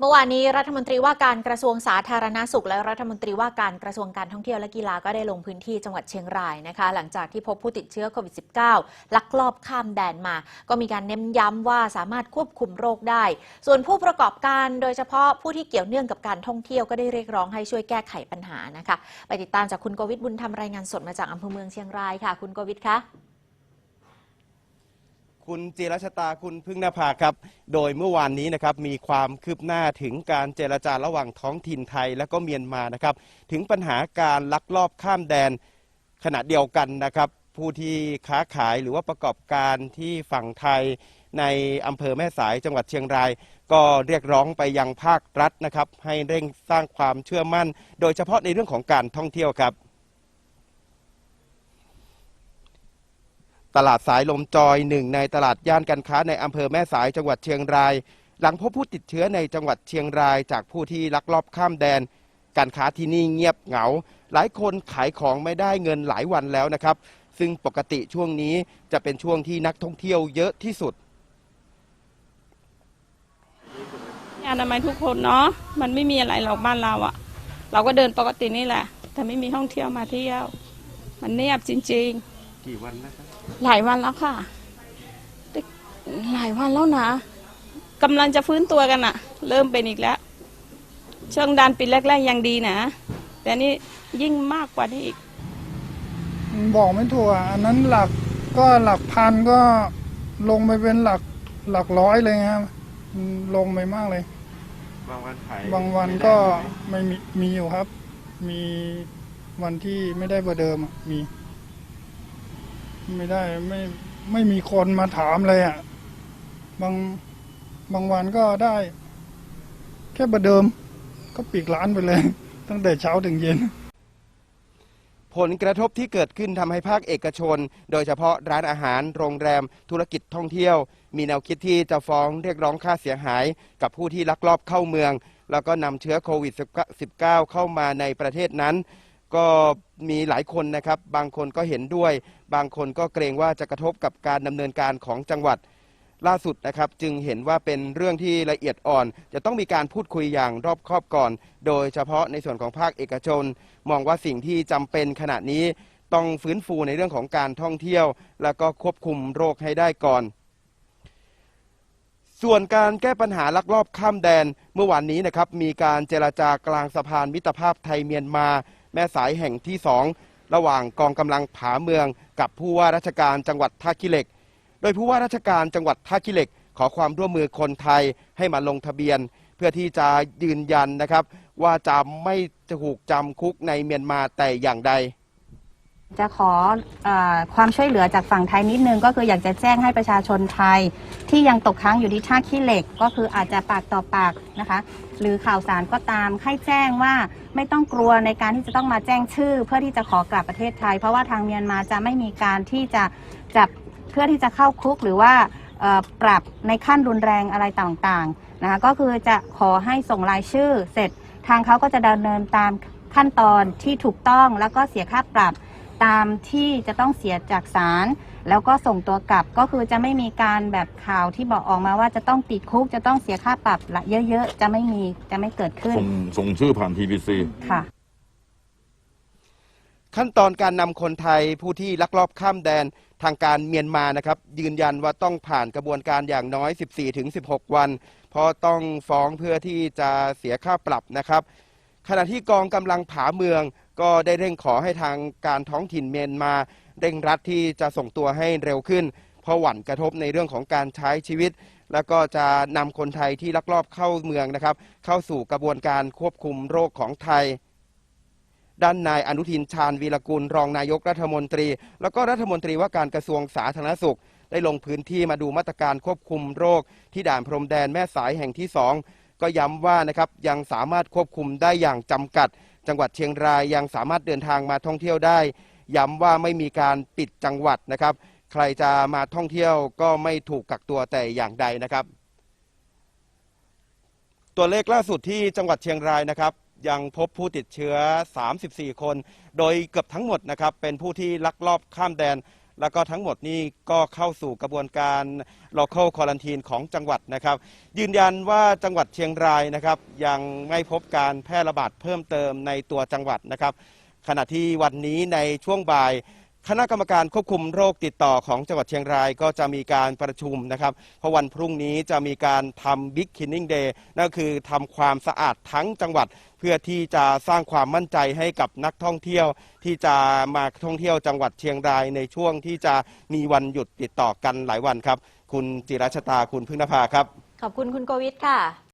เมื่อวานนี้รัฐมนตรีว่าการกระทรวงสาธารณาสุข และรัฐมนตรีว่าการกระทรวงการท่องเที่ยวและกีฬาก็ได้ลงพื้นที่จังหวัดเชียงรายนะคะ หลังจากที่พบผู้ติดเชื้อโควิด -19 ลักลอบข้ามแดนมา ก็มีการเน้นย้ำว่าสามารถควบคุมโรคได้ ส่วนผู้ประกอบการโดยเฉพาะผู้ที่เกี่ยวเนื่องกับการท่องเที่ยวก็ได้เรียกร้องให้ช่วยแก้ไขปัญหานะคะ ไปติดตามจากคุณโกวิทบุญทำรายงานสดมาจากอำเภอเมืองเชียงรายค่ะ คุณโกวิทคะ คุณเจิรชตาคุณพึ่งนภาครับ โดยเมื่อวานนี้นะครับมีความคืบหน้าถึงการเจรจาระหว่างท้องถิ่นไทยและก็เมียนมานะครับ ถึงปัญหาการลักลอบข้ามแดนขณะเดียวกันนะครับ ผู้ที่ค้าขายหรือว่าประกอบการที่ฝั่งไทยในอำเภอแม่สายจังหวัดเชียงราย ก็เรียกร้องไปยังภาครัฐนะครับ ให้เร่งสร้างความเชื่อมั่น โดยเฉพาะในเรื่องของการท่องเที่ยวครับ ตลาดสายลมจอยหนึ่งในตลาดย่านการค้าในอำเภอแม่สายจังหวัดเชียงราย หลังพบผู้ติดเชื้อในจังหวัดเชียงราย จากผู้ที่ลักลอบข้ามแดน การค้าที่นี่เงียบเหงา หลายคนขายของไม่ได้เงินหลายวันแล้วนะครับ ซึ่งปกติช่วงนี้จะเป็นช่วงที่นักท่องเที่ยวเยอะที่สุดอนามัยทุกคนเนาะมันไม่มีอะไรหรอกบ้านเราอะเราก็เดินปกตินี่แหละ แต่ไม่มีท่องเที่ยวมาเที่ยว มันเงียบจริง กี่วันนะครับๆหลายวันแล้วค่ะแต่หลายวันแล้วนะกำลังจะฟื้นตัวกันอะเริ่มเป็นอีกแล้ว ช่วงดันปีแรกๆยังดีนะ แต่นี่ยิ่งมากกว่านี้อีก บอกไม่ถูกอะอันนั้นหลักก็หลักพันก็ลงไปเป็นหลักหลักร้อยเลยครับอืมลงไปมากเลย บางวันขายบางวันก็ไม่มีมีอยู่ครับ มีวันที่ไม่ได้ประเดิมอะมี ไม่ได้ไม่ไม่มีคนมาถามเลยอะ บางบางวันก็ได้ แค่ประเดิม ก็ปิดร้านไปเลย ตั้งแต่เช้าถึงเย็น ผลกระทบที่เกิดขึ้นทำให้ภาคเอกชน โดยเฉพาะร้านอาหาร โรงแรม ธุรกิจท่องเที่ยว มีแนวคิดที่จะฟ้องเรียกร้องค่าเสียหาย กับผู้ที่ลักลอบเข้าเมือง แล้วก็นำเชื้อโควิด -19 เข้ามาในประเทศนั้น ก็มีหลายคนนะครับ บางคนก็เห็นด้วย บางคนก็เกรงว่าจะกระทบกับการดำเนินการของจังหวัดล่าสุดนะครับจึงเห็นว่าเป็นเรื่องที่ละเอียดอ่อน จะต้องมีการพูดคุยอย่างรอบคอบก่อน โดยเฉพาะในส่วนของภาคเอกชน มองว่าสิ่งที่จำเป็นขณะนี้ต้องฟื้นฟูในเรื่องของการท่องเที่ยว แล้วก็ควบคุมโรคให้ได้ก่อน ส่วนการแก้ปัญหาลักลอบข้ามแดนเมื่อวานนี้นะครับมีการเจรจากลางสะพานมิตรภาพไทยเมียนมา แม่สายแห่งที่สอง ระหว่างกองกำลังผาเมือง กับผู้ว่าราชการจังหวัดท่าขี้เหล็ก โดยผู้ว่าราชการจังหวัดท่าขี้เหล็ก ขอความร่วมมือคนไทยให้มาลงทะเบียน เพื่อที่จะยืนยันนะครับ ว่าจะไม่ถูกจำคุกในเมียนมาแต่อย่างใด จะขออความช่วยเหลือจากฝั่งไทยนิดนึง ก็คืออยากจะแจ้งให้ประชาชนไทย ที่ยังตกค้างอยู่ที่ท่าขี้เหล็ก ก็คืออาจจะปากต่อปากนะคะ หรือข่าวสารก็ตามให้แจ้งว่าไม่ต้องกลัวในการที่จะต้องมาแจ้งชื่อ เพื่อที่จะขอกลับประเทศไทย เพราะว่าทางเมียนมาจะไม่มีการที่จะจับเพื่อที่จะเข้าคุกหรือว่าปรับในขั้นรุนแรงอะไรต่างๆนะคะก็คือจะขอให้ส่งรายชื่อเสร็จทางเขาก็จะดำเนินตามขั้นตอนที่ถูกต้องแล้วก็เสียค่าปรับ ตามที่จะต้องเสียจากศาลแล้วก็ส่งตัวกลับก็คือจะไม่มีการแบบข่าวที่บอกออกมาว่าจะต้องติดคุกจะต้องเสียค่าปรับละเยอะๆ จะไม่มีจะไม่เกิดขึ้น ส่งส่งชื่อผ่าน TBC ค่ะ ขั้นตอนการนำคนไทยผู้ที่ลักลอบข้ามแดนทางการเมียนมานะครับ ยืนยันว่าต้องผ่านกระบวนการอย่างน้อย 14-16 วัน เพราะต้องฟ้องเพื่อที่จะเสียค่าปรับนะครับ ขณะที่กองกำลังผาเมือง ก็ได้เร่งขอให้ทางการท้องถิ่นเมียนมาเร่งรัดที่จะส่งตัวให้เร็วขึ้น เพราะหวั่นกระทบในเรื่องของการใช้ชีวิต แล้วก็จะนำคนไทยที่ลักลอบเข้าเมืองนะครับ เข้าสู่กระบวนการควบคุมโรคของไทย ด้านนายอนุทินชาญวีรกุล รองนายกรัฐมนตรี แล้วก็รัฐมนตรีว่าการกระทรวงสาธารณสุข ได้ลงพื้นที่มาดูมาตรการควบคุมโรค ที่ด่านพรมแดนแม่สายแห่งที่สองก็ย้ำว่านะครับยังสามารถควบคุมได้อย่างจำกัด จังหวัดเชียงรายยังสามารถเดินทางมาท่องเที่ยวได้ ย้ำว่าไม่มีการปิดจังหวัดนะครับ ใครจะมาท่องเที่ยวก็ไม่ถูกกักตัวแต่อย่างใดนะครับ ตัวเลขล่าสุดที่จังหวัดเชียงรายนะครับ ยังพบผู้ติดเชื้อ 34 คน โดยเกือบทั้งหมดนะครับเป็นผู้ที่ลักลอบข้ามแดน แล้วก็ทั้งหมดนี้ก็เข้าสู่กระบวนการ local quarantine ของจังหวัดนะครับ ยืนยันว่าจังหวัดเชียงรายนะครับยังไม่พบการแพร่ระบาดเพิ่มเติมในตัวจังหวัดนะครับ ขณะที่วันนี้ในช่วงบ่าย คณะกรรมการควบคุมโรคติดต่อของจังหวัดเชียงรายก็จะมีการประชุมนะครับ เพราะวันพรุ่งนี้จะมีการทำ Big Cleaning Day นั่นก็คือทำความสะอาดทั้งจังหวัด เพื่อที่จะสร้างความมั่นใจให้กับนักท่องเที่ยว ที่จะมาท่องเที่ยวจังหวัดเชียงรายในช่วงที่จะมีวันหยุดติดต่อกันหลายวันครับ คุณจิรัชตาคุณพึ่งนภาครับ ขอบคุณคุณโกวิทค่ะ